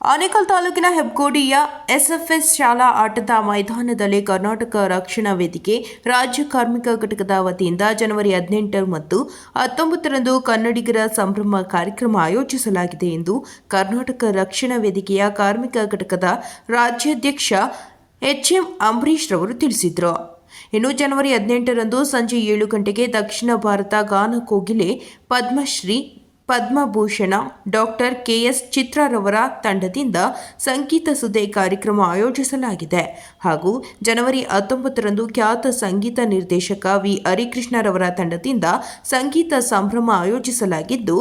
ಆನೇಕಲ್ ತಾಲೂಕಿನ ಹೆಬ್ಗೋಡಿಯ ಎಸ್ಎಫ್ಎಸ್ ಶಾಲಾ ಆಟದ ಮೈದಾನದಲ್ಲಿ ಕರ್ನಾಟಕ ರಕ್ಷಣಾ ವೇದಿಕೆ ರಾಜ್ಯ ಕಾರ್ಮಿಕ ಘಟಕದ ವತಿಯಿಂದ ಜನವರಿ ಹದಿನೆಂಟು ಮತ್ತು ಹತ್ತೊಂಬತ್ತರಂದು ಕನ್ನಡಿಗರ ಸಂಭ್ರಮ ಕಾರ್ಯಕ್ರಮ ಆಯೋಜಿಸಲಾಗಿದೆ ಎಂದು ಕರ್ನಾಟಕ ರಕ್ಷಣಾ ವೇದಿಕೆಯ ಕಾರ್ಮಿಕ ಘಟಕದ ರಾಜ್ಯಾಧ್ಯಕ್ಷ ಎಚ್ಎಂ ಅಂಬರೀಶ್ ರವರು ತಿಳಿಸಿದರು. ಇನ್ನು ಜನವರಿ ಹದಿನೆಂಟರಂದು ಸಂಜೆ ಏಳು ಗಂಟೆಗೆ ದಕ್ಷಿಣ ಭಾರತ ಗಾನ ಕೋಗಿಲೆ Padmashri Padmabhushan, doctor K S ಚಿತ್ರರವರ ತಂಡದಿಂದ ಸಂಗೀತ ಸುದ್ದಿ ಕಾರ್ಯಕ್ರಮ ಆಯೋಜಿಸಲಾಗಿದೆ. ಹಾಗೂ ಜನವರಿ ಹತ್ತೊಂಬತ್ತರಂದು ಖ್ಯಾತ ಸಂಗೀತ ನಿರ್ದೇಶಕ ವಿ. ಹರಿಕೃಷ್ಣರವರ ತಂಡದಿಂದ ಸಂಗೀತ ಸಂಭ್ರಮ ಆಯೋಜಿಸಲಾಗಿದ್ದು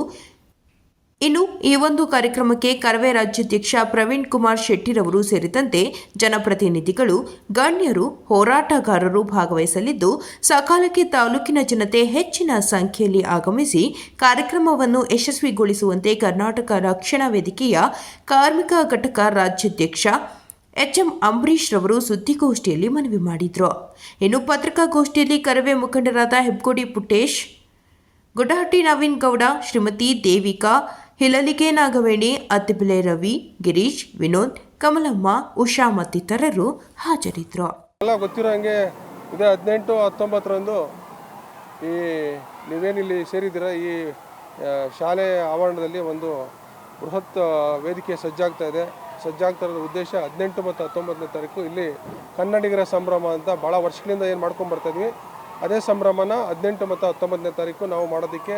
ಇನ್ನು ಈ ಒಂದು ಕಾರ್ಯಕ್ರಮಕ್ಕೆ ಕರವೇ ರಾಜ್ಯಾಧ್ಯಕ್ಷ ಪ್ರವೀಣ್ ಕುಮಾರ್ ಶೆಟ್ಟಿರವರು ಸೇರಿದಂತೆ ಜನಪ್ರತಿನಿಧಿಗಳು, ಗಣ್ಯರು, ಹೋರಾಟಗಾರರು ಭಾಗವಹಿಸಲಿದ್ದು, ಸಕಾಲಕ್ಕೆ ತಾಲೂಕಿನ ಜನತೆ ಹೆಚ್ಚಿನ ಸಂಖ್ಯೆಯಲ್ಲಿ ಆಗಮಿಸಿ ಕಾರ್ಯಕ್ರಮವನ್ನು ಯಶಸ್ವಿಗೊಳಿಸುವಂತೆ ಕರ್ನಾಟಕ ರಕ್ಷಣಾ ವೇದಿಕೆಯ ಕಾರ್ಮಿಕ ಘಟಕ ರಾಜ್ಯಾಧ್ಯಕ್ಷ ಎಚ್ಎಂ ಅಂಬರೀಶ್ ರವರು ಸುದ್ದಿಗೋಷ್ಠಿಯಲ್ಲಿ ಮನವಿ ಮಾಡಿದರು. ಇನ್ನು ಪತ್ರಿಕಾಗೋಷ್ಠಿಯಲ್ಲಿ ಕರವೇ ಮುಖಂಡರಾದ ಹೆಬ್ಗೋಡಿ ಪುಟ್ಟೇಶ್ ಗುಡಹಟ್ಟಿ ನವೀನ್ ಗೌಡ, ಶ್ರೀಮತಿ ದೇವಿಕಾ ಹಿಲಲಿಗೆ ನಾಗವೇಣಿ ಅತಿಬಿಲೆ ರವಿ, ಗಿರೀಶ್, ವಿನೋದ್, ಕಮಲಮ್ಮ, ಉಷಾ ಮತ್ತಿತರರು ಹಾಜರಿದ್ದರು. ಎಲ್ಲ ಗೊತ್ತಿರೋ ಹಂಗೆ ಇದೇ ಹದಿನೆಂಟು, ಹತ್ತೊಂಬತ್ತರಂದು ಈ ನೀವೇನಿಲ್ಲಿ ಸೇರಿದ್ದೀರ? ಈ ಶಾಲೆ ಆವರಣದಲ್ಲಿ ಒಂದು ಬೃಹತ್ ವೇದಿಕೆ ಸಜ್ಜಾಗ್ತಾ ಇದೆ. ಸಜ್ಜಾಗ್ತಾ ಇರೋದ್ರ ಉದ್ದೇಶ ಹದಿನೆಂಟು ಮತ್ತು ಹತ್ತೊಂಬತ್ತನೇ ತಾರೀಕು. ಇಲ್ಲಿ ಕನ್ನಡಿಗರ ಸಂಭ್ರಮ ಅಂತ ಭಾಳ ವರ್ಷಗಳಿಂದ ಏನು ಮಾಡ್ಕೊಂಡು ಬರ್ತಾ ಇದ್ವಿ. ಅದೇ ಸಂಭ್ರಮನ ಹದಿನೆಂಟು ಮತ್ತು ಹತ್ತೊಂಬತ್ತನೇ ತಾರೀಕು ನಾವು ಮಾಡೋದಕ್ಕೆ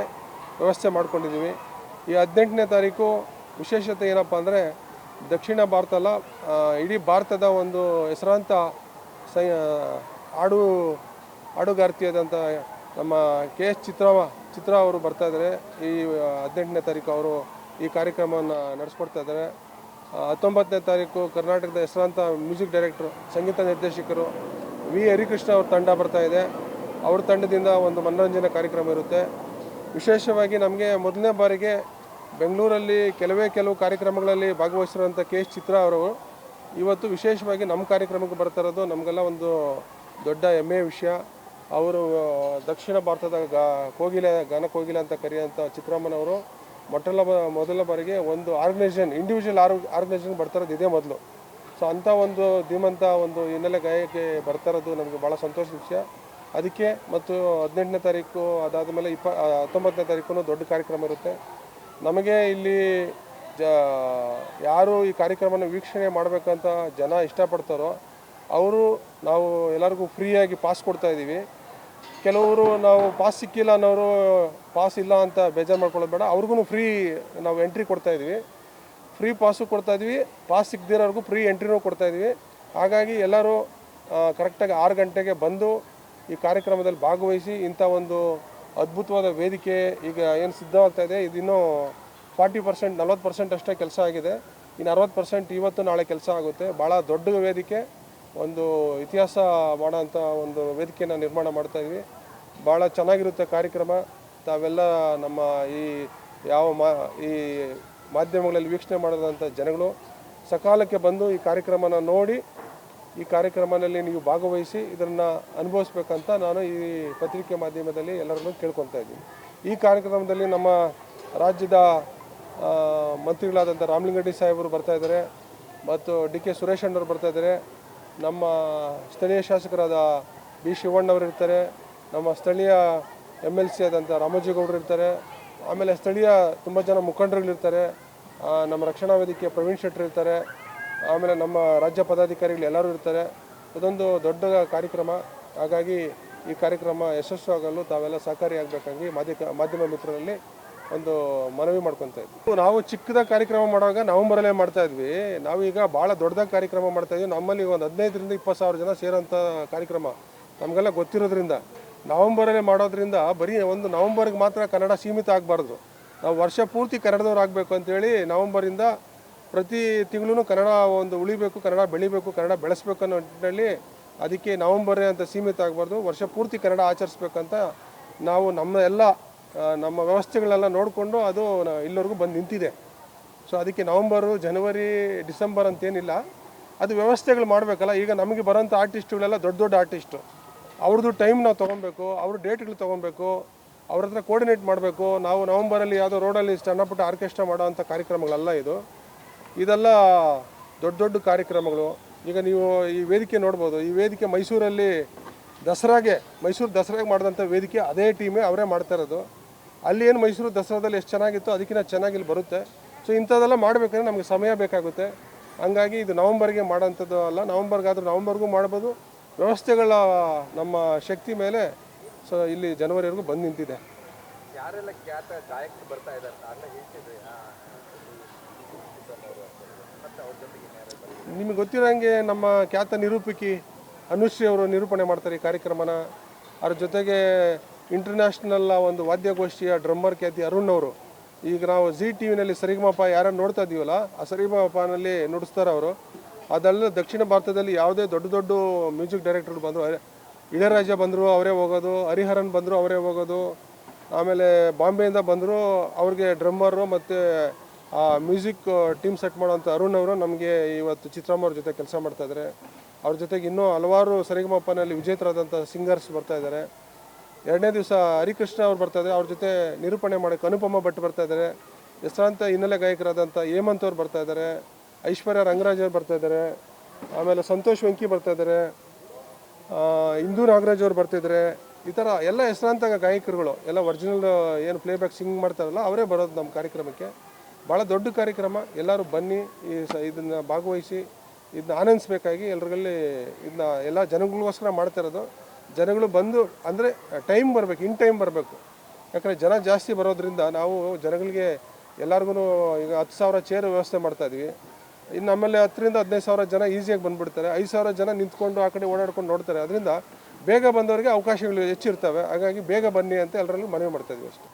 ವ್ಯವಸ್ಥೆ ಮಾಡ್ಕೊಂಡಿದ್ದೀವಿ. ಈ ಹದಿನೆಂಟನೇ ತಾರೀಕು ವಿಶೇಷತೆ ಏನಪ್ಪ ಅಂದರೆ ದಕ್ಷಿಣ ಭಾರತ ಅಲ್ಲ ಇಡೀ ಭಾರತದ ಒಂದು ಹೆಸರಾಂತ ಸೈ ಹಾಡು ಹಾಡುಗಾರ್ತಿಯಾದಂಥ ನಮ್ಮ ಕೆ ಎಸ್ ಚಿತ್ರ ಚಿತ್ರ ಅವರು ಬರ್ತಾ ಇದ್ದಾರೆ. ಈ ಹದಿನೆಂಟನೇ ತಾರೀಕು ಅವರು ಈ ಕಾರ್ಯಕ್ರಮವನ್ನು ನಡೆಸ್ಕೊಡ್ತಾ ಇದ್ದಾರೆ. ಹತ್ತೊಂಬತ್ತನೇ ತಾರೀಕು ಕರ್ನಾಟಕದ ಹೆಸರಾಂತ ಮ್ಯೂಸಿಕ್ ಡೈರೆಕ್ಟ್ರು, ಸಂಗೀತ ನಿರ್ದೇಶಕರು ವಿ. ಹರಿಕೃಷ್ಣ ಅವ್ರ ತಂಡ ಬರ್ತಾ ಇದೆ. ಅವ್ರ ತಂಡದಿಂದ ಒಂದು ಮನೋರಂಜನೆ ಕಾರ್ಯಕ್ರಮ ಇರುತ್ತೆ. ವಿಶೇಷವಾಗಿ ನಮಗೆ ಮೊದಲನೇ ಬಾರಿಗೆ ಬೆಂಗಳೂರಲ್ಲಿ ಕೆಲವೇ ಕೆಲವು ಕಾರ್ಯಕ್ರಮಗಳಲ್ಲಿ ಭಾಗವಹಿಸಿರುವಂಥ ಕೆ ಎಸ್ ಚಿತ್ರ ಅವರು ಇವತ್ತು ವಿಶೇಷವಾಗಿ ನಮ್ಮ ಕಾರ್ಯಕ್ರಮಕ್ಕೆ ಬರ್ತಾ ಇರೋದು ನಮಗೆಲ್ಲ ಒಂದು ದೊಡ್ಡ ಹೆಮ್ಮೆಯ ವಿಷಯ. ಅವರು ದಕ್ಷಿಣ ಭಾರತದ ಗಾ ಕೋಗಿಲೆ ಗಾನ ಕೋಗಿಲೆ ಅಂತ ಕರೆಯುವಂಥ ಚಿತ್ರಮ್ಮನವರು ಮೊಟ್ಟಲ ಮೊದಲ ಬಾರಿಗೆ ಒಂದು ಆರ್ಗನೈಸೇಷನ್ ಇಂಡಿವಿಜುವಲ್ ಆರ್ ಆರ್ಗನೈಸೇಷನ್ ಬರ್ತಾ ಇರೋದು ಇದೇ ಮೊದಲು. ಸೊ ಅಂಥ ಒಂದು ಧೀಮಂತ ಒಂದು ಹಿನ್ನೆಲೆ ಗಾಯಕ್ಕೆ ಬರ್ತಾ ಇರೋದು ನಮಗೆ ಭಾಳ ಸಂತೋಷದ ವಿಷಯ. ಅದಕ್ಕೆ ಮತ್ತು ಹದಿನೆಂಟನೇ ತಾರೀಕು ಅದಾದಮೇಲೆ ಇಪ್ಪ ಆ, ಹತ್ತೊಂಬತ್ತನೇ ತಾರೀಕು ದೊಡ್ಡ ಕಾರ್ಯಕ್ರಮ ಇರುತ್ತೆ. ನಮಗೆ ಇಲ್ಲಿ ಜ, ಯಾರು ಈ ಕಾರ್ಯಕ್ರಮನ ವೀಕ್ಷಣೆ ಮಾಡಬೇಕಂತ ಜನ ಇಷ್ಟಪಡ್ತಾರೋ ಅವರು ನಾವು ಎಲ್ಲರಿಗೂ ಫ್ರೀಯಾಗಿ ಪಾಸ್ ಕೊಡ್ತಾ ಇದ್ದೀವಿ. ಕೆಲವರು ನಾವು ಪಾಸ್ ಸಿಕ್ಕಿಲ್ಲ ಅನ್ನೋರು ಪಾಸ್ ಇಲ್ಲ ಅಂತ ಬೇಜಾರು ಮಾಡ್ಕೊಳ್ಳೋದು ಬೇಡ. ಅವ್ರಿಗೂ ಫ್ರೀ ನಾವು ಎಂಟ್ರಿ ಕೊಡ್ತಾ ಇದ್ದೀವಿ. ಫ್ರೀ ಪಾಸು ಕೊಡ್ತಾ ಇದ್ವಿ ಪಾಸ್ ಸಿಗದಿರೋರ್ಗೂ ಫ್ರೀ ಎಂಟ್ರಿನೂ ಕೊಡ್ತಾ ಇದ್ವಿ ಹಾಗಾಗಿ ಎಲ್ಲರೂ ಕರೆಕ್ಟಾಗಿ ಆರು ಗಂಟೆಗೆ ಬಂದು ಈ ಕಾರ್ಯಕ್ರಮದಲ್ಲಿ ಭಾಗವಹಿಸಿ ಇಂಥ ಒಂದು ಅದ್ಭುತವಾದ ವೇದಿಕೆ, ಈಗ ಏನು ಸಿದ್ಧವಾಗ್ತಾ ಇದೆ ಇದಿನ್ನೂ ಫಾರ್ಟಿ ಪರ್ಸೆಂಟ್, ನಲ್ವತ್ತು ಪರ್ಸೆಂಟ್ ಅಷ್ಟೇ ಕೆಲಸ ಆಗಿದೆ. ಇನ್ನು ಅರವತ್ತು ಪರ್ಸೆಂಟ್ ಇವತ್ತು ನಾಳೆ ಕೆಲಸ ಆಗುತ್ತೆ. ಭಾಳ ದೊಡ್ಡ ವೇದಿಕೆ, ಒಂದು ಇತಿಹಾಸ ಮಾಡೋಂಥ ಒಂದು ವೇದಿಕೆನ ನಿರ್ಮಾಣ ಮಾಡ್ತಾ ಇದ್ವಿ. ಭಾಳ ಚೆನ್ನಾಗಿರುತ್ತೆ ಕಾರ್ಯಕ್ರಮ. ತಾವೆಲ್ಲ ನಮ್ಮ ಈ ಯಾವ ಮಾ, ಈ ಮಾಧ್ಯಮಗಳಲ್ಲಿ ವೀಕ್ಷಣೆ ಮಾಡಿದಂಥ ಜನಗಳು ಸಕಾಲಕ್ಕೆ ಬಂದು ಈ ಕಾರ್ಯಕ್ರಮನ ನೋಡಿ ಈ ಕಾರ್ಯಕ್ರಮದಲ್ಲಿ ನೀವು ಭಾಗವಹಿಸಿ ಇದನ್ನು ಅನುಭವಿಸ್ಬೇಕಂತ ನಾನು ಈ ಪತ್ರಿಕೆ ಮಾಧ್ಯಮದಲ್ಲಿ ಎಲ್ಲರನ್ನೂ ಕೇಳ್ಕೊತಾ ಇದ್ದೀನಿ. ಈ ಕಾರ್ಯಕ್ರಮದಲ್ಲಿ ನಮ್ಮ ರಾಜ್ಯದ ಮಂತ್ರಿಗಳಾದಂಥ ರಾಮಲಿಂಗಡ್ಡಿ ಸಾಹೇಬರು ಬರ್ತಾ ಇದ್ದಾರೆ ಮತ್ತು ಡಿ ಕೆ ಸುರೇಶ್ ಅಣ್ಣವರು ಬರ್ತಾ ಇದ್ದಾರೆ. ನಮ್ಮ ಸ್ಥಳೀಯ ಶಾಸಕರಾದ ಬಿ ಶಿವಣ್ಣವರು ಇರ್ತಾರೆ, ನಮ್ಮ ಸ್ಥಳೀಯ ಎಂ ಎಲ್ ಸಿ ಆದಂಥ ರಾಮೋಜಿಗೌಡರು ಇರ್ತಾರೆ, ಆಮೇಲೆ ಸ್ಥಳೀಯ ತುಂಬ ಜನ ಮುಖಂಡರುಗಳಿರ್ತಾರೆ ನಮ್ಮ ರಕ್ಷಣಾ ವೇದಿಕೆಯ ಪ್ರವೀಣ್ ಶೆಟ್ಟರ್ ಇರ್ತಾರೆ ಆಮೇಲೆ ನಮ್ಮ ರಾಜ್ಯ ಪದಾಧಿಕಾರಿಗಳು ಎಲ್ಲರೂ ಇರ್ತಾರೆ. ಇದೊಂದು ದೊಡ್ಡ ಕಾರ್ಯಕ್ರಮ. ಹಾಗಾಗಿ ಈ ಕಾರ್ಯಕ್ರಮ ಯಶಸ್ವಿಯಾಗಲು ತಾವೆಲ್ಲ ಸಹಕಾರಿಯಾಗಬೇಕಾಗಿ ಮಾಧ್ಯಮ ಮಾಧ್ಯಮ ಮಿತ್ರರಲ್ಲಿ ಒಂದು ಮನವಿ ಮಾಡ್ಕೊತಾ ಇದ್ವಿ. ನಾವು ಚಿಕ್ಕದಾಗಿ ಕಾರ್ಯಕ್ರಮ ಮಾಡುವಾಗ ನವಂಬರಲ್ಲೇ ಮಾಡ್ತಾ ಇದ್ವಿ. ನಾವೀಗ ಭಾಳ ದೊಡ್ಡದಾಗಿ ಕಾರ್ಯಕ್ರಮ ಮಾಡ್ತಾ ಇದ್ವಿ. ನಮ್ಮಲ್ಲಿ ಒಂದು ಹದಿನೈದರಿಂದ ಇಪ್ಪತ್ತು ಸಾವಿರ ಜನ ಸೇರೋಂಥ ಕಾರ್ಯಕ್ರಮ ನಮಗೆಲ್ಲ ಗೊತ್ತಿರೋದ್ರಿಂದ ನವಂಬರಲ್ಲೇ ಮಾಡೋದ್ರಿಂದ ಬರೀ ಒಂದು ನವಂಬರ್ಗೆ ಮಾತ್ರ ಕನ್ನಡ ಸೀಮಿತ ಆಗಬಾರ್ದು. ನಾವು ವರ್ಷ ಪೂರ್ತಿ ಕನ್ನಡದವ್ರು ಆಗಬೇಕು ಅಂತೇಳಿ ನವೆಂಬರಿಂದ ಪ್ರತಿ ತಿಂಗಳೂ ಕನ್ನಡ ಒಂದು ಉಳಿಬೇಕು, ಕನ್ನಡ ಬೆಳಿಬೇಕು, ಕನ್ನಡ ಬೆಳೆಸಬೇಕು ಅನ್ನೋ ನಿಟ್ಟಿನಲ್ಲಿ ಅದಕ್ಕೆ ನವಂಬರೇ ಅಂತ ಸೀಮಿತ ಆಗಬಾರ್ದು. ವರ್ಷ ಪೂರ್ತಿ ಕನ್ನಡ ಆಚರಿಸ್ಬೇಕಂತ ನಾವು ನಮ್ಮ ಎಲ್ಲ ನಮ್ಮ ವ್ಯವಸ್ಥೆಗಳೆಲ್ಲ ನೋಡಿಕೊಂಡು ಅದು ಇಲ್ಲಿವರೆಗೂ ಬಂದು ನಿಂತಿದೆ. ಸೊ ಅದಕ್ಕೆ ನವಂಬರು, ಜನವರಿ, ಡಿಸೆಂಬರ್ ಅಂತೇನಿಲ್ಲ. ಅದು ವ್ಯವಸ್ಥೆಗಳು ಮಾಡಬೇಕಲ್ಲ. ಈಗ ನಮಗೆ ಬರೋಂಥ ಆರ್ಟಿಸ್ಟ್ಗಳೆಲ್ಲ ದೊಡ್ಡ ದೊಡ್ಡ ಆರ್ಟಿಸ್ಟು. ಅವ್ರದ್ದು ಟೈಮ್ ನಾವು ತೊಗೊಬೇಕು, ಅವ್ರ ಡೇಟ್ಗಳು ತೊಗೊಬೇಕು, ಅವ್ರ ಹತ್ರ ಕೋರ್ಡಿನೇಟ್ ಮಾಡಬೇಕು. ನಾವು ನವಂಬರಲ್ಲಿ ಯಾವುದೋ ರೋಡಲ್ಲಿ ಸಣ್ಣ ಪುಟ್ಟ ಆರ್ಕೆಸ್ಟ್ರಾ ಮಾಡೋವಂಥ ಕಾರ್ಯಕ್ರಮಗಳಲ್ಲ ಇದು. ಇದೆಲ್ಲ ದೊಡ್ಡ ದೊಡ್ಡ ಕಾರ್ಯಕ್ರಮಗಳು. ಈಗ ನೀವು ಈ ವೇದಿಕೆ ನೋಡ್ಬೋದು, ಈ ವೇದಿಕೆ ಮೈಸೂರಲ್ಲಿ ದಸರಾಗೆ, ಮೈಸೂರು ದಸರಾಗೆ ಮಾಡಿದಂಥ ವೇದಿಕೆ ಅದೇ ಟೀಮೇ ಅವರೇ ಮಾಡ್ತಾ ಇರೋದು. ಅಲ್ಲಿ ಏನು ಮೈಸೂರು ದಸರಾದಲ್ಲಿ ಎಷ್ಟು ಚೆನ್ನಾಗಿತ್ತು ಅದಕ್ಕಿಂತ ಚೆನ್ನಾಗಿ ಇಲ್ಲಿ ಬರುತ್ತೆ. ಸೊ ಇಂಥದ್ದೆಲ್ಲ ಮಾಡಬೇಕಂದ್ರೆ ನಮಗೆ ಸಮಯ ಬೇಕಾಗುತ್ತೆ. ಹಂಗಾಗಿ ಇದು ನವಂಬರ್ಗೆ ಮಾಡೋಂಥದ್ದು ಅಲ್ಲ, ನವಂಬರ್ಗಾದರೂ ನವಂಬರ್ಗೂ ಮಾಡ್ಬೋದು. ವ್ಯವಸ್ಥೆಗಳ ನಮ್ಮ ಶಕ್ತಿ ಮೇಲೆ, ಸೊ, ಇಲ್ಲಿ ಜನವರಿವರೆಗೂ ಬಂದು ನಿಂತಿದೆ. ಯಾರೆಲ್ಲ ಖ್ಯಾತ ಗಾಯಕರು ಬರ್ತಾ ಇದ್ದಾರೆ ಅಂತ ಅಲ್ಲ ಹೇಳ್ತಿದ್ರಿ ಮತ್ತೆ ಅವ್ರ ಜೊತೆಗೆ ಇನ್ಯಾರು ಬರ್ತಾರೆ? ನಿಮಗೆ ಗೊತ್ತಿರೋಂಗೆ ನಮ್ಮ ಖ್ಯಾತ ನಿರೂಪಕಿ ಅನುಶ್ರೀ ಅವರು ನಿರೂಪಣೆ ಮಾಡ್ತಾರೆ ಈ ಕಾರ್ಯಕ್ರಮನ. ಅದ್ರ ಜೊತೆಗೆ ಇಂಟರ್ನ್ಯಾಷನಲ್ ಒಂದು ವಾದ್ಯಗೋಷ್ಠಿಯ ಡ್ರಮ್ಮರ್ ಖ್ಯಾತಿ ಅರುಣ್ ಅವರು. ಈಗ ನಾವು ಜಿ ಟಿ ವಿನಲ್ಲಿ ಸರಿಗಮಪ ಯಾರನ್ನು ನೋಡ್ತಾ ಇದೀವಲ್ಲ, ಆ ಸರಿಗಮಪನಲ್ಲಿ ನುಡಿಸ್ತಾರೆ ಅವರು. ಅದಲ್ಲ ದಕ್ಷಿಣ ಭಾರತದಲ್ಲಿ ಯಾವುದೇ ದೊಡ್ಡ ದೊಡ್ಡ ಮ್ಯೂಸಿಕ್ ಡೈರೆಕ್ಟರ್ ಬಂದರು ಇಳಯರಾಜ ಬಂದರು ಅವರೇ ಹೋಗೋದು, ಹರಿಹರನ್ ಬಂದರು ಅವರೇ ಹೋಗೋದು, ಆಮೇಲೆ ಬಾಂಬೆಯಿಂದ ಬಂದರು ಅವ್ರಿಗೆ ಡ್ರಮ್ಮರು ಮತ್ತು ಮ್ಯೂಸಿಕ್ ಟೀಮ್ ಸೆಟ್ ಮಾಡೋಂಥ ಅರುಣ್ ಅವರು ನಮಗೆ ಇವತ್ತು ಚಿತ್ರಮ್ಮ ಅವ್ರ ಜೊತೆ ಕೆಲಸ ಮಾಡ್ತಾ ಇದ್ದಾರೆ ಅವ್ರ ಜೊತೆಗೆ ಇನ್ನೂ ಹಲವಾರು ಸರಿಗಮಪ್ಪನಲ್ಲಿ ವಿಜೇತರಾದಂಥ ಸಿಂಗರ್ಸ್ ಬರ್ತಾ ಇದ್ದಾರೆ ಎರಡನೇ ದಿವಸ ಹರಿಕೃಷ್ಣ ಅವ್ರು ಬರ್ತಾ ಇದ್ದಾರೆ ಅವ್ರ ಜೊತೆ ನಿರೂಪಣೆ ಮಾಡೋಕ್ಕೆ ಅನುಪಮ ಭಟ್ ಬರ್ತಾ ಇದ್ದಾರೆ ಹೆಸರಾಂತ ಹಿನ್ನೆಲೆ ಗಾಯಕರಾದಂಥ ಹೇಮಂತ್ ಅವ್ರು ಬರ್ತಾ ಇದ್ದಾರೆ ಐಶ್ವರ್ಯ ರಂಗರಾಜ್ ಅವ್ರು ಬರ್ತಾ ಇದ್ದಾರೆ ಆಮೇಲೆ ಸಂತೋಷ್ ವೆಂಕಿ ಬರ್ತಾ ಇದ್ದಾರೆ ಇಂದೂ ಇಂದು ನಾಗರಾಜ್ ಅವ್ರು ಬರ್ತಿದ್ದಾರೆ ಈ ಥರ ಎಲ್ಲ ಹೆಸರಾಂತ ಗಾಯಕರುಗಳು, ಎಲ್ಲ ಒರಿಜಿನಲ್ ಏನು ಪ್ಲೇಬ್ಯಾಕ್ ಸಿಂಗ್ ಮಾಡ್ತಾರಲ್ಲ, ಅವರೇ ಬರೋದು ನಮ್ಮ ಕಾರ್ಯಕ್ರಮಕ್ಕೆ. ಭಾಳ ದೊಡ್ಡ ಕಾರ್ಯಕ್ರಮ. ಎಲ್ಲರೂ ಬನ್ನಿ, ಈ ಸ, ಇದನ್ನು ಭಾಗವಹಿಸಿ, ಇದನ್ನ ಆನಂದಿಸ್ಬೇಕಾಗಿ ಎಲ್ರಿಗಲ್ಲಿ ಇದನ್ನ ಎಲ್ಲ ಜನಗಳಿಗೋಸ್ಕರ ಮಾಡ್ತಾ ಇರೋದು. ಜನಗಳು ಬಂದು, ಅಂದರೆ ಟೈಮ್ ಬರಬೇಕು, ಇನ್ ಟೈಮ್ ಬರಬೇಕು. ಯಾಕಂದರೆ ಜನ ಜಾಸ್ತಿ ಬರೋದ್ರಿಂದ ನಾವು ಜನಗಳಿಗೆ ಎಲ್ಲರಿಗೂ ಈಗ ಹತ್ತು ಸಾವಿರ ಚೇರ್ ವ್ಯವಸ್ಥೆ ಮಾಡ್ತಾ ಇದೀವಿ. ಇನ್ನು ಆಮೇಲೆ ಹತ್ತರಿಂದ ಹದಿನೈದು ಸಾವಿರ ಜನ ಈಸಿಯಾಗಿ ಬಂದುಬಿಡ್ತಾರೆ. ಐದು ಸಾವಿರ ಜನ ನಿಂತ್ಕೊಂಡು ಆ ಕಡೆ ಓಡಾಡ್ಕೊಂಡು ನೋಡ್ತಾರೆ. ಅದರಿಂದ ಬೇಗ ಬಂದವರಿಗೆ ಅವಕಾಶಗಳು ಹೆಚ್ಚಿರ್ತವೆ ಹಾಗಾಗಿ ಬೇಗ ಬನ್ನಿ ಅಂತ ಎಲ್ಲರಲ್ಲೂ ಮನವಿ ಮಾಡ್ತಾ ಇದೀವಿ ಅಷ್ಟೇ.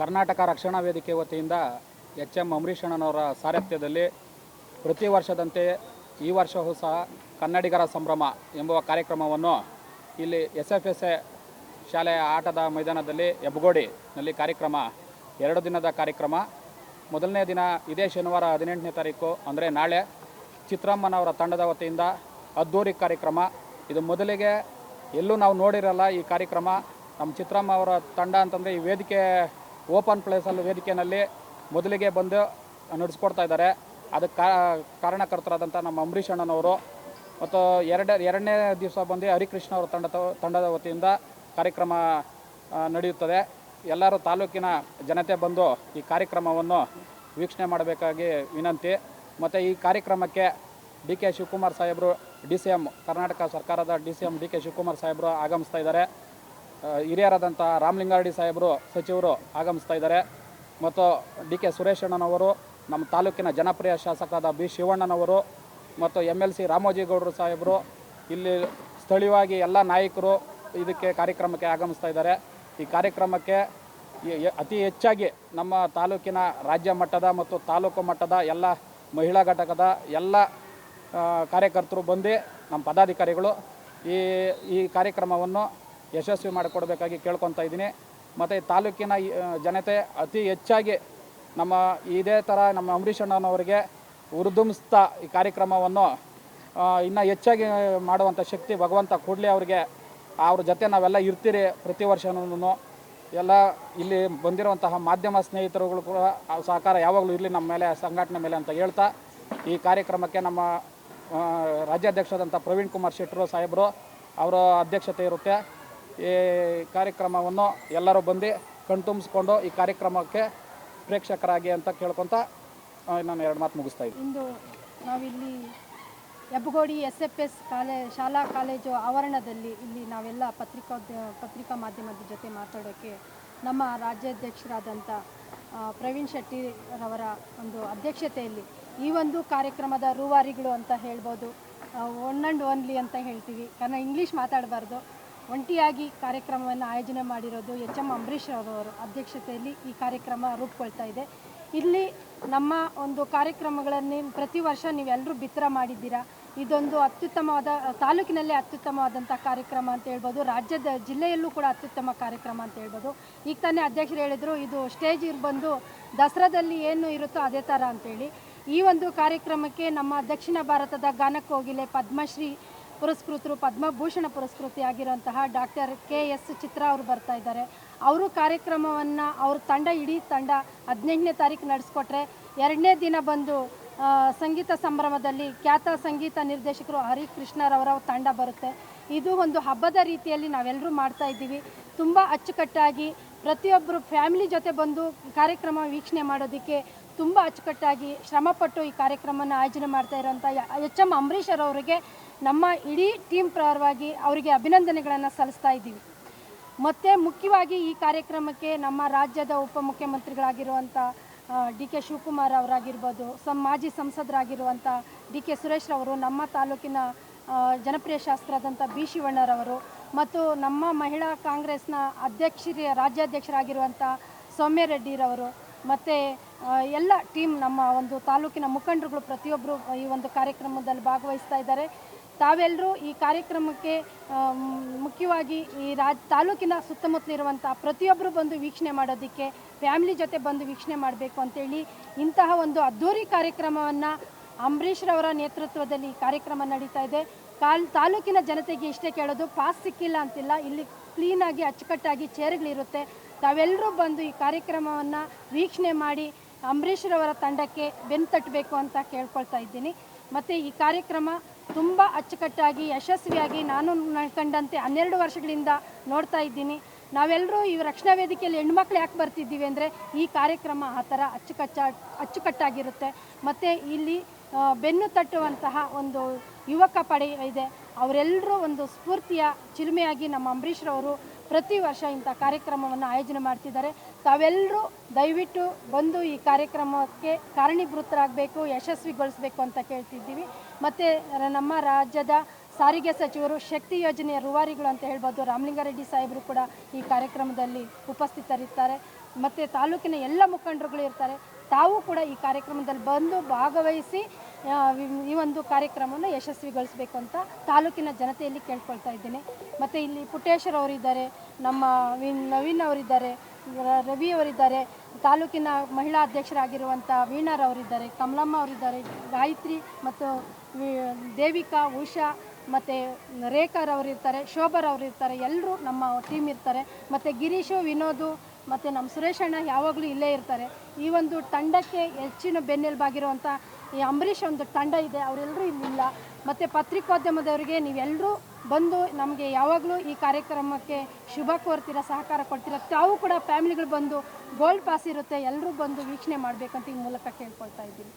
ಕರ್ನಾಟಕ ರಕ್ಷಣಾ ವೇದಿಕೆ ವತಿಯಿಂದ ಎಚ್ ಎಂ ಅಂಬರೀಷ್ ಅಣ್ಣನವರ ಸಾರಥ್ಯದಲ್ಲಿ ಪ್ರತಿ ವರ್ಷದಂತೆ ಈ ವರ್ಷವೂ ಸಹ ಕನ್ನಡಿಗರ ಸಂಭ್ರಮ ಎಂಬುವ ಕಾರ್ಯಕ್ರಮವನ್ನು ಇಲ್ಲಿ ಎಸ್ ಎಫ್ ಎಸ್ ಎ ಶಾಲೆಯ ಆಟದ ಮೈದಾನದಲ್ಲಿ ಹೆಬ್ಬಗೋಡಿನಲ್ಲಿ ಕಾರ್ಯಕ್ರಮ, ಎರಡು ದಿನದ ಕಾರ್ಯಕ್ರಮ. ಮೊದಲನೇ ದಿನ ಇದೇ ಶನಿವಾರ ಹದಿನೆಂಟನೇ ತಾರೀಕು, ಅಂದರೆ ನಾಳೆ ಚಿತ್ರಮ್ಮನವರ ತಂಡದ ವತಿಯಿಂದ ಅದ್ದೂರಿ ಕಾರ್ಯಕ್ರಮ. ಇದು ಮೊದಲಿಗೆ ಎಲ್ಲೂ ನಾವು ನೋಡಿರಲ್ಲ ಈ ಕಾರ್ಯಕ್ರಮ. ನಮ್ಮ ಚಿತ್ರಮ್ಮ ಅವರ ತಂಡ ಅಂತಂದರೆ ಈ ವೇದಿಕೆ, ಓಪನ್ ಪ್ಲೇಸಲ್ಲಿ ವೇದಿಕೆಯಲ್ಲಿ ಮೊದಲಿಗೆ ಬಂದು ನಡೆಸ್ಕೊಡ್ತಾ ಇದ್ದಾರೆ. ಅದಕ್ಕೆ ಕಾರಣಕರ್ತರಾದಂಥ ನಮ್ಮ ಅಂಬರೀಷ್ ಅಣ್ಣನವರು ಮತ್ತು ಎರಡು, ಎರಡನೇ ದಿವಸ ಬಂದು ಹರಿಕೃಷ್ಣ ಅವರ ತಂಡದ ತಂಡದ ವತಿಯಿಂದ ಕಾರ್ಯಕ್ರಮ ನಡೆಯುತ್ತದೆ. ಎಲ್ಲರೂ ತಾಲೂಕಿನ ಜನತೆ ಬಂದು ಈ ಕಾರ್ಯಕ್ರಮವನ್ನು ವೀಕ್ಷಣೆ ಮಾಡಬೇಕಾಗಿ ವಿನಂತಿ. ಮತ್ತು ಈ ಕಾರ್ಯಕ್ರಮಕ್ಕೆ ಡಿ ಕೆ ಶಿವಕುಮಾರ್ ಸಾಹೇಬರು, ಡಿ ಸಿ ಎಂ ಕರ್ನಾಟಕ ಸರ್ಕಾರದ D C M D K Shivakumar ಸಾಹೇಬರು ಆಗಮಿಸ್ತಾ ಇದ್ದಾರೆ. ಹಿರಿಯರಾದಂಥ ರಾಮಲಿಂಗಾರೆಡ್ಡಿ ಸಾಹೇಬರು, ಸಚಿವರು ಆಗಮಿಸ್ತಾ ಇದ್ದಾರೆ. ಮತ್ತು ಡಿ ಕೆ ಸುರೇಶಣ್ಣನವರು ನಮ್ಮ ತಾಲೂಕಿನ ಜನಪ್ರಿಯ ಶಾಸಕರಾದ ಬಿ ಶಿವಣ್ಣನವರು ಮತ್ತು ಎಂ ಎಲ್ ಸಿ ರಾಮೋಜಿಗೌಡರು ಸಾಹೇಬರು. ಇಲ್ಲಿ ಸ್ಥಳೀಯವಾಗಿ ಎಲ್ಲ ನಾಯಕರು ಇದಕ್ಕೆ ಕಾರ್ಯಕ್ರಮಕ್ಕೆ ಆಗಮಿಸ್ತಾ ಇದ್ದಾರೆ. ಈ ಕಾರ್ಯಕ್ರಮಕ್ಕೆ ಅತಿ ಹೆಚ್ಚಾಗಿ ನಮ್ಮ ತಾಲೂಕಿನ ರಾಜ್ಯ ಮಟ್ಟದ ಮತ್ತು ತಾಲೂಕು ಮಟ್ಟದ ಎಲ್ಲ ಮಹಿಳಾ ಘಟಕದ ಎಲ್ಲ ಕಾರ್ಯಕರ್ತರು ಬಂದು ನಮ್ಮ ಪದಾಧಿಕಾರಿಗಳು ಈ ಈ ಕಾರ್ಯಕ್ರಮವನ್ನು ಯಶಸ್ವಿ ಮಾಡಿಕೊಡ್ಬೇಕಾಗಿ ಕೇಳ್ಕೊತಾ ಇದ್ದೀನಿ. ಮತ್ತು ತಾಲೂಕಿನ ಜನತೆ ಅತಿ ಹೆಚ್ಚಾಗಿ ನಮ್ಮ ಇದೇ ಥರ ನಮ್ಮ ಅಂಬರೀಷ್ ಅಣ್ಣನವರಿಗೆ ಉರಿದುಂಬಿಸ್ತಾ ಈ ಕಾರ್ಯಕ್ರಮವನ್ನು ಇನ್ನೂ ಹೆಚ್ಚಾಗಿ ಮಾಡುವಂಥ ಶಕ್ತಿ ಭಗವಂತ ಕೊಡಲಿ ಅವರಿಗೆ, ಅವ್ರ ಜೊತೆ ನಾವೆಲ್ಲ ಇರ್ತೀರಿ ಪ್ರತಿ ವರ್ಷನೂ ಎಲ್ಲ ಇಲ್ಲಿ ಬಂದಿರುವಂತಹ ಮಾಧ್ಯಮ ಸ್ನೇಹಿತರುಗಳು ಕೂಡ ಸಹಕಾರ ಯಾವಾಗಲೂ ಇರಲಿ ನಮ್ಮ ಮೇಲೆ, ಸಂಘಟನೆ ಮೇಲೆ ಅಂತ ಹೇಳ್ತಾ, ಈ ಕಾರ್ಯಕ್ರಮಕ್ಕೆ ನಮ್ಮ ರಾಜ್ಯಾಧ್ಯಕ್ಷರಾದಂಥ ಪ್ರವೀಣ್ ಕುಮಾರ್ ಶೆಟ್ಟರು ಸಾಹೇಬರು ಅವರ ಅಧ್ಯಕ್ಷತೆ ಇರುತ್ತೆ. ಈ ಕಾರ್ಯಕ್ರಮವನ್ನು ಎಲ್ಲರೂ ಬಂದು ಕಣ್ತುಂಬಿಸ್ಕೊಂಡು ಈ ಕಾರ್ಯಕ್ರಮಕ್ಕೆ ಪ್ರೇಕ್ಷಕರಾಗಿ ಅಂತ ಕೇಳ್ಕೊತ ನಾನು ಎರಡು ಮಾತು ಮುಗಿಸ್ತಾ ಇದ್ದೀನಿ. ಇಂದು ನಾವಿಲ್ಲಿ ಹೆಬ್ಬಗೋಡಿ ಎಸ್ ಎಫ್ ಎಸ್ ಕಾಲೇ, ಶಾಲಾ ಕಾಲೇಜು ಆವರಣದಲ್ಲಿ ಇಲ್ಲಿ ನಾವೆಲ್ಲ ಪತ್ರಿಕೋದ್ಯ, ಪತ್ರಿಕಾ ಮಾಧ್ಯಮದ ಜೊತೆ ಮಾತಾಡೋಕ್ಕೆ ನಮ್ಮ ರಾಜ್ಯಾಧ್ಯಕ್ಷರಾದಂಥ ಪ್ರವೀಣ್ ಶೆಟ್ಟಿರವರ ಒಂದು ಅಧ್ಯಕ್ಷತೆಯಲ್ಲಿ ಈ ಒಂದು ಕಾರ್ಯಕ್ರಮದ ರೂವಾರಿಗಳು ಅಂತ ಹೇಳ್ಬೋದು ಒನ್ ಆ್ಯಂಡ್ ಓನ್ಲಿ ಅಂತ ಹೇಳ್ತೀವಿ. ಕಾರಣ ಇಂಗ್ಲೀಷ್ ಮಾತಾಡಬಾರ್ದು. ಒಂಟಿಯಾಗಿ ಕಾರ್ಯಕ್ರಮವನ್ನು ಆಯೋಜನೆ ಮಾಡಿರೋದು ಎಚ್ ಎಂ ಅಂಬರೀಷ್ ಅವರವರು ಅಧ್ಯಕ್ಷತೆಯಲ್ಲಿ ಈ ಕಾರ್ಯಕ್ರಮ ರೂಪುಗೊಳ್ತಾ ಇದೆ. ಇಲ್ಲಿ ನಮ್ಮ ಒಂದು ಕಾರ್ಯಕ್ರಮಗಳನ್ನು ಪ್ರತಿ ವರ್ಷ ನೀವೆಲ್ಲರೂ ಬಿತ್ತರ ಮಾಡಿದ್ದೀರಾ? ಇದೊಂದು ಅತ್ಯುತ್ತಮವಾದ, ತಾಲೂಕಿನಲ್ಲೇ ಅತ್ಯುತ್ತಮವಾದಂಥ ಕಾರ್ಯಕ್ರಮ ಅಂತ ಹೇಳ್ಬೋದು, ರಾಜ್ಯದ ಜಿಲ್ಲೆಯಲ್ಲೂ ಕೂಡ ಅತ್ಯುತ್ತಮ ಕಾರ್ಯಕ್ರಮ ಅಂತ ಹೇಳ್ಬೋದು. ಈಗ ತಾನೇ ಅಧ್ಯಕ್ಷರು ಹೇಳಿದರು, ಇದು ಸ್ಟೇಜ್ ಇರ್ ಬಂದು ದಸರಾದಲ್ಲಿ ಏನು ಇರುತ್ತೋ ಅದೇ ಥರ ಅಂತೇಳಿ ಈ ಒಂದು ಕಾರ್ಯಕ್ರಮಕ್ಕೆ ನಮ್ಮ ದಕ್ಷಿಣ ಭಾರತದ ಗಾನಕ್ಕೋಗಿಲೆ ಪದ್ಮಶ್ರೀ ಪುರಸ್ಕೃತರು, ಪದ್ಮಭೂಷಣ ಪುರಸ್ಕೃತಿ ಆಗಿರುವಂತಹ ಡಾಕ್ಟರ್ ಕೆ ಎಸ್ ಚಿತ್ರ ಅವರು ಬರ್ತಾ ಇದ್ದಾರೆ. ಅವರು ಕಾರ್ಯಕ್ರಮವನ್ನು ಅವ್ರ ತಂಡ, ಇಡೀ ತಂಡ ಹದಿನೆಂಟನೇ ತಾರೀಕು ನಡೆಸ್ಕೊಟ್ರೆ ಎರಡನೇ ದಿನ ಬಂದು ಸಂಗೀತ ಸಂಭ್ರಮದಲ್ಲಿ ಖ್ಯಾತ ಸಂಗೀತ ನಿರ್ದೇಶಕರು ಹರಿಕೃಷ್ಣರವರ ತಂಡ ಬರುತ್ತೆ. ಇದು ಒಂದು ಹಬ್ಬದ ರೀತಿಯಲ್ಲಿ ನಾವೆಲ್ಲರೂ ಮಾಡ್ತಾ ಇದ್ದೀವಿ. ತುಂಬ ಅಚ್ಚುಕಟ್ಟಾಗಿ ಪ್ರತಿಯೊಬ್ಬರು ಫ್ಯಾಮಿಲಿ ಜೊತೆ ಬಂದು ಕಾರ್ಯಕ್ರಮ ವೀಕ್ಷಣೆ ಮಾಡೋದಕ್ಕೆ ತುಂಬ ಅಚ್ಚುಕಟ್ಟಾಗಿ ಶ್ರಮಪಟ್ಟು ಈ ಕಾರ್ಯಕ್ರಮವನ್ನು ಆಯೋಜನೆ ಮಾಡ್ತಾ ಇರೋಂಥ ಎಚ್ ಎಂ ಅಂಬರೀಷರ್ ಅವರಿಗೆ ನಮ್ಮ ಇಡೀ ಟೀಮ್ ಪರವಾಗಿ ಅವರಿಗೆ ಅಭಿನಂದನೆಗಳನ್ನು ಸಲ್ಲಿಸ್ತಾ ಇದ್ದೀವಿ. ಮತ್ತು ಮುಖ್ಯವಾಗಿ ಈ ಕಾರ್ಯಕ್ರಮಕ್ಕೆ ನಮ್ಮ ರಾಜ್ಯದ ಉಪಮುಖ್ಯಮಂತ್ರಿಗಳಾಗಿರುವಂಥ ಡಿ ಕೆ ಶಿವಕುಮಾರ್ ಅವರಾಗಿರ್ಬೋದು, ಸಂ, ಮಾಜಿ ಸಂಸದರಾಗಿರುವಂಥ ಡಿ ಕೆ ಸುರೇಶ್ ಅವರು ನಮ್ಮ ತಾಲೂಕಿನ ಜನಪ್ರಿಯ ಶಾಸ್ತ್ರದಂಥ ಬಿ ಶಿವಣ್ಣರವರು ಮತ್ತು ನಮ್ಮ ಮಹಿಳಾ ಕಾಂಗ್ರೆಸ್ನ ಅಧ್ಯಕ್ಷರ ರಾಜ್ಯಾಧ್ಯಕ್ಷರಾಗಿರುವಂಥ ಸೌಮ್ಯ ರೆಡ್ಡಿರವರು, ಮತ್ತು ಎಲ್ಲ ಟೀಮ್ ನಮ್ಮ ಒಂದು ತಾಲೂಕಿನ ಮುಖಂಡರುಗಳು ಪ್ರತಿಯೊಬ್ಬರು ಈ ಒಂದು ಕಾರ್ಯಕ್ರಮದಲ್ಲಿ ಭಾಗವಹಿಸ್ತಾ ಇದ್ದಾರೆ. ತಾವೆಲ್ಲರೂ ಈ ಕಾರ್ಯಕ್ರಮಕ್ಕೆ ಮುಖ್ಯವಾಗಿ ಈ ರಾಜ್, ತಾಲೂಕಿನ ಸುತ್ತಮುತ್ತಲಿರುವಂಥ ಪ್ರತಿಯೊಬ್ಬರು ಬಂದು ವೀಕ್ಷಣೆ ಮಾಡೋದಕ್ಕೆ, ಫ್ಯಾಮಿಲಿ ಜೊತೆ ಬಂದು ವೀಕ್ಷಣೆ ಮಾಡಬೇಕು ಅಂತೇಳಿ ಇಂತಹ ಒಂದು ಅದ್ಧೂರಿ ಕಾರ್ಯಕ್ರಮವನ್ನು ಅಂಬರೀಷ್ರವರ ನೇತೃತ್ವದಲ್ಲಿ ಈ ಕಾರ್ಯಕ್ರಮ ನಡೀತಾ ಇದೆ. ಕಾಲ್, ತಾಲೂಕಿನ ಜನತೆಗೆ ಇಷ್ಟೇ ಕೇಳೋದು, ಪಾಸ್ ಸಿಕ್ಕಿಲ್ಲ ಅಂತಿಲ್ಲ, ಇಲ್ಲಿ ಕ್ಲೀನಾಗಿ ಅಚ್ಚುಕಟ್ಟಾಗಿ ಚೇರ್ಗಳಿರುತ್ತೆ. ತಾವೆಲ್ಲರೂ ಬಂದು ಈ ಕಾರ್ಯಕ್ರಮವನ್ನು ವೀಕ್ಷಣೆ ಮಾಡಿ ಅಂಬರೀಷ್ರವರ ತಂಡಕ್ಕೆ ಬೆನ್ನು ತಟ್ಟಬೇಕು ಅಂತ ಕೇಳ್ಕೊಳ್ತಾ ಇದ್ದೀನಿ. ಮತ್ತು ಈ ಕಾರ್ಯಕ್ರಮ ತುಂಬ ಅಚ್ಚುಕಟ್ಟಾಗಿ, ಯಶಸ್ವಿಯಾಗಿ ನಾನು ಕಂಡಂತೆ ಹನ್ನೆರಡು ವರ್ಷಗಳಿಂದ ನೋಡ್ತಾ ಇದ್ದೀನಿ. ನಾವೆಲ್ಲರೂ ಈ ರಕ್ಷಣಾ ವೇದಿಕೆಯಲ್ಲಿ ಹೆಣ್ಮಕ್ಳು ಯಾಕೆ ಬರ್ತಿದ್ದೀವಿ ಅಂದರೆ ಈ ಕಾರ್ಯಕ್ರಮ ಆ ಥರ ಅಚ್ಚುಕಚ್ಚ ಅಚ್ಚುಕಟ್ಟಾಗಿರುತ್ತೆ. ಮತ್ತು ಇಲ್ಲಿ ಬೆನ್ನು ತಟ್ಟುವಂತಹ ಒಂದು ಯುವಕ ಪಡೆ ಇದೆ. ಅವರೆಲ್ಲರೂ ಒಂದು ಸ್ಫೂರ್ತಿಯ ಚಿಲುಮೆಯಾಗಿ ನಮ್ಮ ಅಂಬರೀಷ್ರವರು ಪ್ರತಿ ವರ್ಷ ಇಂಥ ಕಾರ್ಯಕ್ರಮವನ್ನು ಆಯೋಜನೆ ಮಾಡ್ತಿದ್ದಾರೆ. ತಾವೆಲ್ಲರೂ ದಯವಿಟ್ಟು ಬಂದು ಈ ಕಾರ್ಯಕ್ರಮಕ್ಕೆ ಕಾರಣೀಭೂತರಾಗಬೇಕು, ಯಶಸ್ವಿಗೊಳಿಸಬೇಕು ಅಂತ ಕೇಳ್ತಿದ್ದೀವಿ. ಮತ್ತು ನಮ್ಮ ರಾಜ್ಯದ ಸಾರಿಗೆ ಸಚಿವರು ಶಕ್ತಿ ಯೋಜನೆಯ ರೂವಾರಿಗಳು ಅಂತ ಹೇಳ್ಬೋದು. ರಾಮಲಿಂಗಾರೆಡ್ಡಿ ಸಾಹೇಬರು ಕೂಡ ಈ ಕಾರ್ಯಕ್ರಮದಲ್ಲಿ ಉಪಸ್ಥಿತರಿರ್ತಾರೆ ಮತ್ತು ತಾಲೂಕಿನ ಎಲ್ಲ ಮುಖಂಡರುಗಳು ಇರ್ತಾರೆ. ತಾವು ಕೂಡ ಈ ಕಾರ್ಯಕ್ರಮದಲ್ಲಿ ಬಂದು ಭಾಗವಹಿಸಿ ಈ- ಒಂದು ಕಾರ್ಯಕ್ರಮವನ್ನು ಯಶಸ್ವಿಗೊಳಿಸಬೇಕು ಅಂತ ತಾಲೂಕಿನ ಜನತೆಯಲ್ಲಿ ಕೇಳ್ಕೊಳ್ತಾ ಇದ್ದೇನೆ. ಮತ್ತು ಇಲ್ಲಿ ಪುಟ್ಟೇಶ್ವರ್ ಅವರಿದ್ದಾರೆ, ನಮ್ಮ ವಿನ್, ನವೀನ್ ಅವರಿದ್ದಾರೆ ರವಿ ಅವರಿದ್ದಾರೆ, ತಾಲೂಕಿನ ಮಹಿಳಾ ಅಧ್ಯಕ್ಷರಾಗಿರುವಂಥ ವೀಣಾರವರಿದ್ದಾರೆ ಕಮಲಮ್ಮ ಅವರಿದ್ದಾರೆ, ಗಾಯತ್ರಿ ಮತ್ತು ದೇವಿಕಾ, ಉಷಾ ಮತ್ತು ರೇಖಾರ್ ಅವರಿರ್ತಾರೆ, ಶೋಭರ್ ಅವರಿರ್ತಾರೆ ಎಲ್ಲರೂ ನಮ್ಮ ಟೀಮ್ ಇರ್ತಾರೆ. ಮತ್ತು ಗಿರೀಶು, ವಿನೋದು ಮತ್ತು ನಮ್ಮ ಸುರೇಶ್ ಅಣ್ಣ ಯಾವಾಗಲೂ ಇಲ್ಲೇ ಇರ್ತಾರೆ. ಈ ಒಂದು ತಂಡಕ್ಕೆ ಹೆಚ್ಚಿನ ಬೆನ್ನೆಲುಬಾಗಿರುವಂಥ ಈ ಅಂಬರೀಷ್ ಒಂದು ತಂಡ ಇದೆ ಅವರೆಲ್ಲರೂ ಇಲ್ಲಿಲ್ಲ. ಮತ್ತು ಪತ್ರಿಕೋದ್ಯಮದವರಿಗೆ ನೀವೆಲ್ಲರೂ ಬಂದು ನಮಗೆ ಯಾವಾಗಲೂ ಈ ಕಾರ್ಯಕ್ರಮಕ್ಕೆ ಶುಭ ಕೋರ್ತೀರ, ಸಹಕಾರ ಕೊಡ್ತೀರ, ತಾವು ಕೂಡ ಫ್ಯಾಮಿಲಿಗಳು ಬಂದು ಗೋಲ್ಡ್ ಪಾಸ್ ಇರುತ್ತೆ ಎಲ್ಲರೂ ಬಂದು ವೀಕ್ಷಣೆ ಮಾಡಬೇಕಂತ ಈ ಮೂಲಕ ಕೇಳ್ಕೊಳ್ತಾ ಇದ್ದೀನಿ.